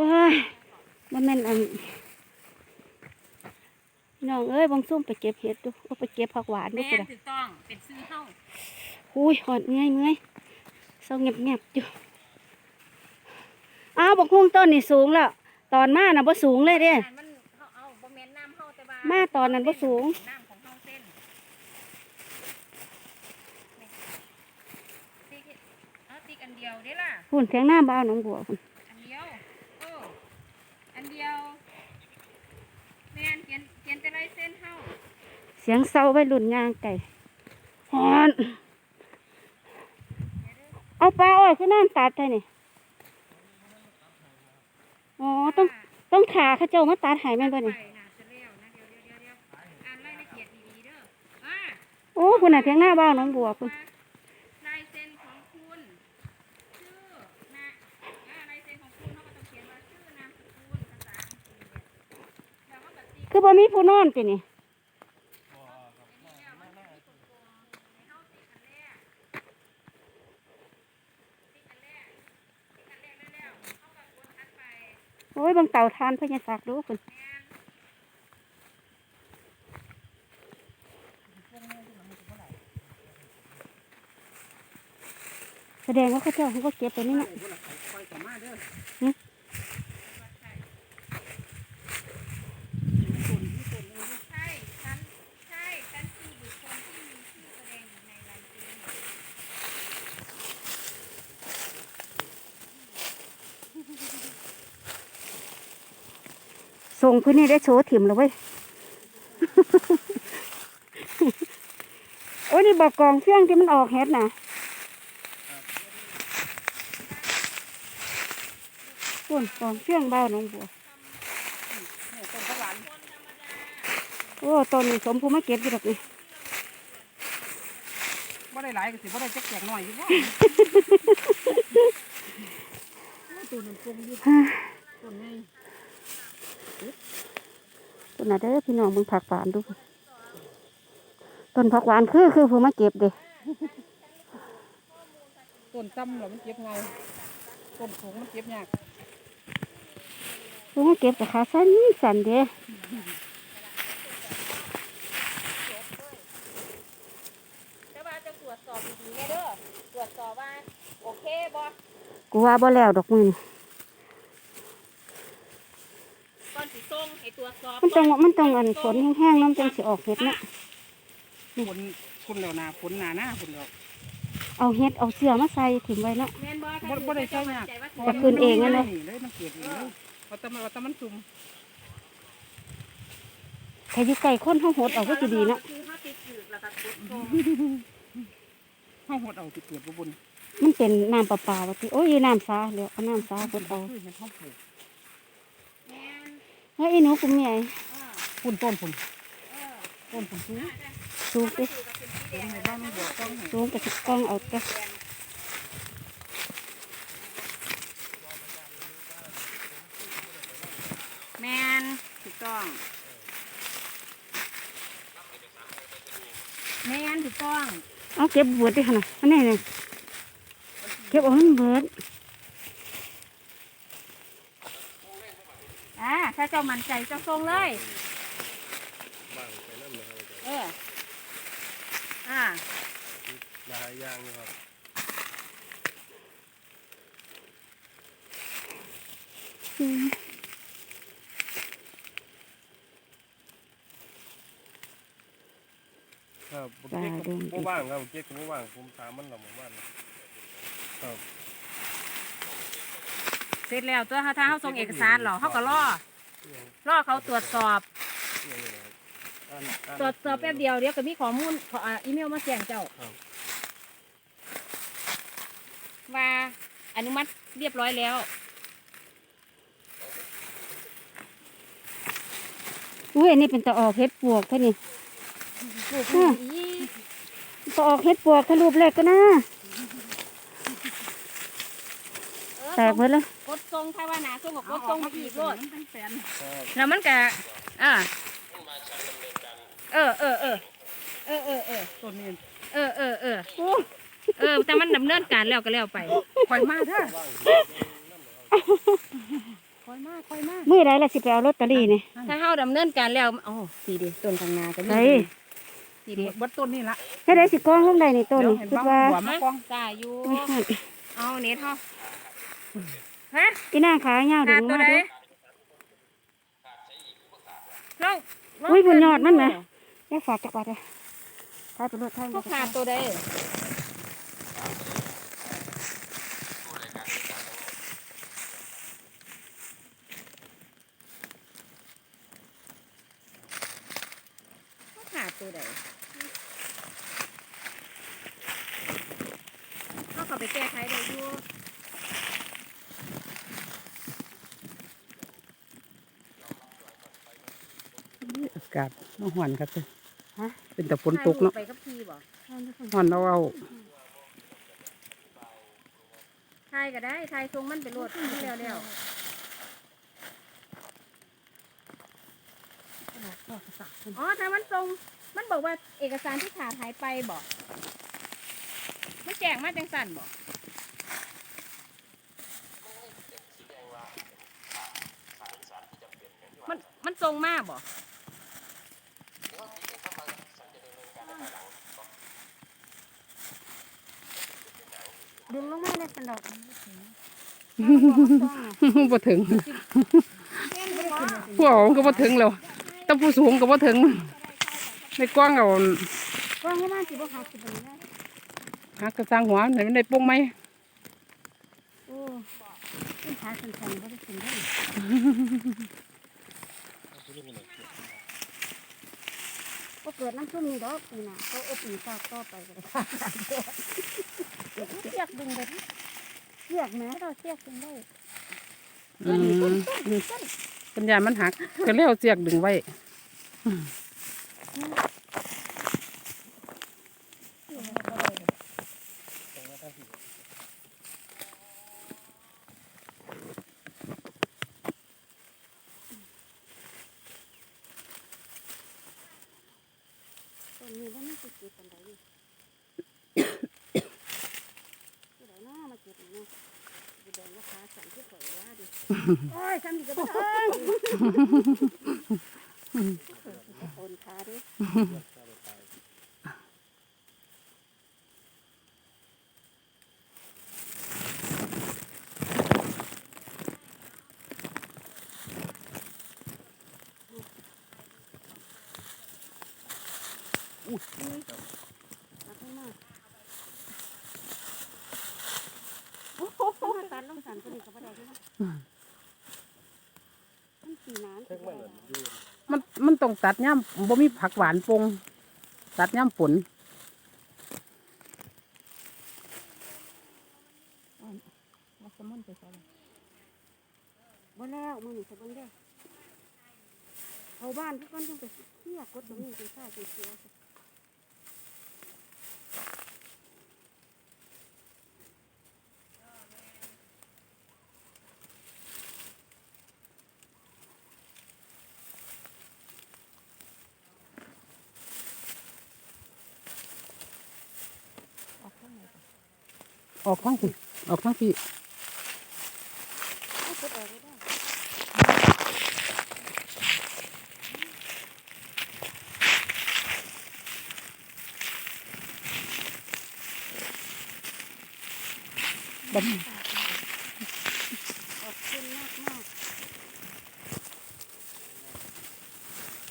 ว้ายบ่แม่นอันพี่น้องเอ้ยบางซุ่มไปเก็บเห็ดดูเอาไปเก็บผักหวานดูแม่กูนละถูกต้องเป็นซื้อเฮาอุ้ยหอดเงยเงยเศร้าเงียบเงียบๆอยู่อ้าวบักฮุ้งต้นนี่สูงแล้ว ตอนมาน่ะบ่สูงเลยเด้ อันมันเฮาเอาบ่แม่นน้ำเฮาแต่ว่ามามาตอนนั้นบ่สูง น้ำของเฮาเส้นติ๊กเอาติ๊กอันเดียวเด้ล่ะ หุ่นเทียงหน้าบ้านน้องบัวพุ่น อันเดียวโอ้อันเดียวแม่นเขียนเขียนแต่ลายเส้นเฮา เสียงเศร้าไว้รุ่นย่างไก่หอนเอาปลาอ้อยขึ้นน้ำตัดไทนี่อ๋อต้องต้องขาข้าเจ้ามาตัดหายแม่นบ่นี่โอ้คุณน่ะเทียงหน้าบ้านน้องบัวคุณลายเซ็นของคุณชื่อนะลายเซ็นของคุณเขาก็ต้องเขียนว่าชื่อนามสกุลภาษาอังกฤษแล้วก็แบบติ๊กคือบ่มีผู้นอนตินี่นี้แล้วมันจะมีกลมๆให้เขาติ๊กอันแรกติ๊กอันแรกติ๊กอันแรกได้แล้วเขาก็กดทัดไป โอ้ ยบางเต่าทานพญาศักดิ์ดูคุณแม่นแสดงว่าเข้าเจ้าเขาก็เก็บไปนี่นะ ใช่ฉันใช่ฉันคือบุคคลที่มีชื่อแสดงอยู่ในลายเซ็น ส่งพื้นนี่ได้โชว์ถิ่มแล้วเว้ยโอ้ยนี่บอกกองเฟี้ยงที่มันออกเฮ็ดนะส่วนกองเฟี้ยงบ้านน้องบัวต้นข้าวหวานโอ้ต้นนี้สมภูมิไม่เก็บอยู่ดอกนี่บ่ได้หลายก็สิบ่ได้จักแจกหน่อยอยู่บ่ตัวนั้นตรงอยู่ต้น ใหญ่ต้นน่ะเด้อพี่น้องมึงผักหวานดู ต้นผักหวานคือคือผู้มาเก็บเด้ต้นต่ำแล้วมันเก็บง่ายต้นสูงมันเก็บยากผู้มาเก็บกับขาสั้นสั้นเด้แต่ว่าจะตรวจสอบดีๆแน่เด้อตรวจสอบว่าโอเคบ่กูว่าบ่แล้วดอกมือ นี่ก่อนสิส่งให้ตรวจสอบมันต้องมันต้องอันฝนแห้งๆน้ำจังสิออกเห็ดเนาะฝนฝนแล้วหนาฝนหนาหน้าฝนแล้วเอาเห็ดเอาเสื้อมาใส่ถิ่มไว้เนาะ แม่นบ่บ่บ่ได้ใช้ยากจะขึ้นเองอะเนาะเลยมันเกิดเองเลยว่าแต่มันว่าแต่มันซุ่มใครอยู่ไก่คนห้องหดเอาก็จะดีเนาะคือเฮาติดถือกแล้วก็กดส่งห้องหดเอาสิเกิดบ่บุญมันเป็นน้ำประปาวะติโอ้ยน้ำสาเดี๋ยวเอาน้ำสาเพิ่นเอาคือเห็นห้องปลูกแม่นเฮ้ยอีหนูกูเมียเออปุ่นต้นปุ่นเออต้นปุ่นสูงสูงติถือกับเป็นสีแดต้นงในบ้านมันบอกต้องให้สูงกับสิกล้องเอาแต่แม่นถูกต้องแม่นถูกต้องเอาเก็บเบิดดิหั่นน่ะอันนี้นี่เก็บเอาให้มันเบิด อ่าถ้าเจ้ามั่นใจเจ้าส่งเลยเออ อ่า หลายอย่างนะครับอืมครับผมเก๊กก็บ่ว่างครับเก๊กก็บ่ว่างผมถามมันและหมู่บ้านครับ เสร็จแล้วตัวเขาถ้าเขาส่งเอกสารเหรอเขาก็รอรอเขาตรวจสอบเนี่ยนี่นะครับอ่านอ่านตรวจสอบแป๊บเดียวเดี๋ยวก็มีข้อมูลขออ่าอีเมลมาแจ้งเจ้าครับ ว่าอนุมัติเรียบร้อยแล้ว อุ้ยอันนี้เป็นตะออกเห็ดปวกเท่านี้ปลูกอ่าอีตะออกเห็ดปวกทะรูปแรกก็นะเออแตกเบิดเลยก ดทรงถ้าว่าหนาทรงกับกดทรงไปอีกโลดมันเป็นแสนครับแล้วมันก็อ่าเออเออเออเออเออเออต้นนี้เออเออเออเออแต่มันดำเนินการแล้วก็แล้วไปข่อยมาเด้อว่างข่อยมาคอยมามื้อใดล่ะสิไปเอาลอตเตอรี่นี่ถ้าเฮาดำเนินการแล้วอ๋อสีเดีต้นทางนาก็มีไสสีเดีเบัดต้นนี่ละเฮ็ดได้สิกองลงได้นี่ต้นเดี๋ยวนี่เห็นคิดบ้างว่าหัวมากองจ้าอยู่ไม่ฮอดเอาเน็ตเฮา ฮะอีนางขายาวดึขาดงตัวมาใดดูลองลงอุ้ยบุญยอดมันไหมแม่ฝากจักบาทเลยขายไปรถไทยเขาขาดตัวใดเขาขาดตัวใดเขาเข้าไปแก้ไขได้อยู่ กาศมาหอนครับเด้อฮะเป็นแต่ฝนตกเนาะไปกับพี่บ่หอนเอาเอาทายก็ได้ทายทรงมันไปโหลดเร็วเร็วอ๋อถ้ามันทรงมันบอกว่าเอกสารที่ขาดหายไปบอกมันแจ้งมาจังสั่นบอกมันมันทรงมากบอก ดึงลงมาเลยสันดอกบ่ถึงผู้เอาก็บ่ถึงแล้วแต่ผู้สูงก็บ่ถึงในกว้างเอากองลงมาสิบ่หักสิบ่ได้หักกระสร้างหัวไหนมันได้โป้งไหมโอ้ขึ้นขาสันๆบ่ได้กินได้ ก็เกิดน้ำซุ่มนี่ดอกปีหน้าก็อบปีกาต่อไปก็ได้เสียกดึงไปที่เสียกแม่เราเสียกดึงได้อืมปัญญามันหักก็เลี้ยวเสียกดึงไว้ ต้นนี้ว่ามันจะ เก็บกันได้นี่ผู้ใดเนาะมาเก็บนี่เนาะสิแบ่งราคาสั่นที่ข่อยว่าดิโอ้ยซ้ำนี่ก็บ่ได้โอนขาดิ เอาขึ้นมาโอ้โห มาตัดลงสันก็ดีกับบ่ได้เด้อเนาะมันสีน้ำสิบ่ได้มันมันต้องตัดย่ำบ่มีผักหวานปงตัดย่ำฝนบ่แล้วมื้อนี้สิเบิ่งเด้อเอาบ้านทุกคนต้องไปเที่ยกดตรงนี้เป็นซ่าเป็นเสียออกข้างไหนก่อน ออกทั้งพี่ออกทั้งพี่เอากดออกไม่ได้บ่มีตา